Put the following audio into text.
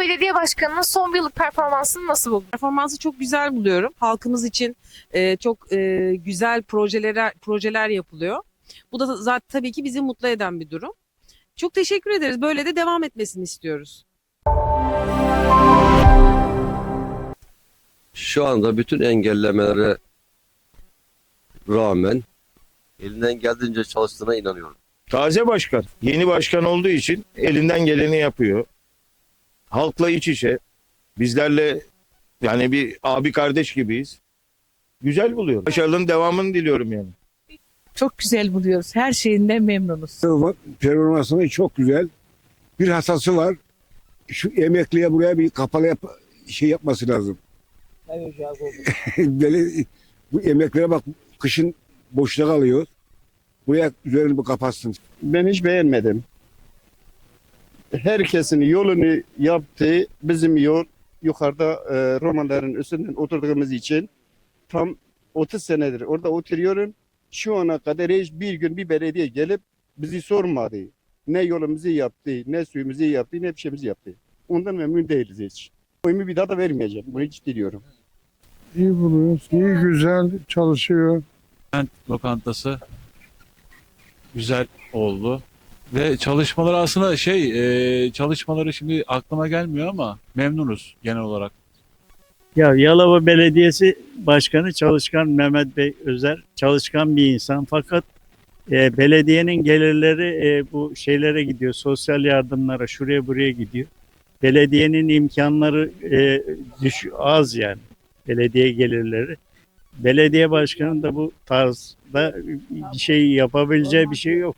Belediye Başkanı'nın son bir yıllık performansını nasıl buldun? Performansı çok güzel buluyorum. Halkımız için e, çok e, güzel projeler projeler yapılıyor. Bu da zaten tabii ki bizi mutlu eden bir durum. Çok teşekkür ederiz. Böyle de devam etmesini istiyoruz. Şu anda bütün engellemelere rağmen elinden geldiğince çalıştığına inanıyorum. Taze başkan. Yeni başkan olduğu için elinden geleni yapıyor. Halkla iç içe. Bizlerle yani bir abi kardeş gibiyiz. Güzel buluyorum. Başarının devamını diliyorum yani. Çok güzel buluyoruz. Her şeyinden memnunuz. Performansını çok güzel. Bir hatası var. Şu emekliye buraya bir kapalı yap şey yapması lazım. Böyle bu emeklere bak kışın boşta kalıyor. Buraya üzerini bir kapatsın. Ben hiç beğenmedim. Herkesin yolunu yaptığı bizim yol yukarıda e, Romaların üstünden oturduğumuz için tam 30 senedir orada oturuyorum. Şu ana kadar hiç bir gün bir belediye gelip bizi sormadı. Ne yolumuzu yaptı, ne suyumuzu yaptı, ne bir şeyimizi yaptı. Ondan memnun değiliz hiç. Oyumu bir daha da vermeyeceğim. Bunu hiç diliyorum. İyi buluyoruz. İyi güzel çalışıyor. kent lokantası güzel oldu. Ve çalışmaları aslında şey e, çalışmaları şimdi aklıma gelmiyor ama memnunuz genel olarak. Ya Yalova Belediyesi Başkanı Çalışkan Mehmet Bey Özer çalışkan bir insan fakat e, belediyenin gelirleri e, bu şeylere gidiyor sosyal yardımlara şuraya buraya gidiyor. Belediyenin imkanları e, düş az yani belediye gelirleri. Belediye başkanı da bu tarzda bir şey yapabileceği bir şey yok.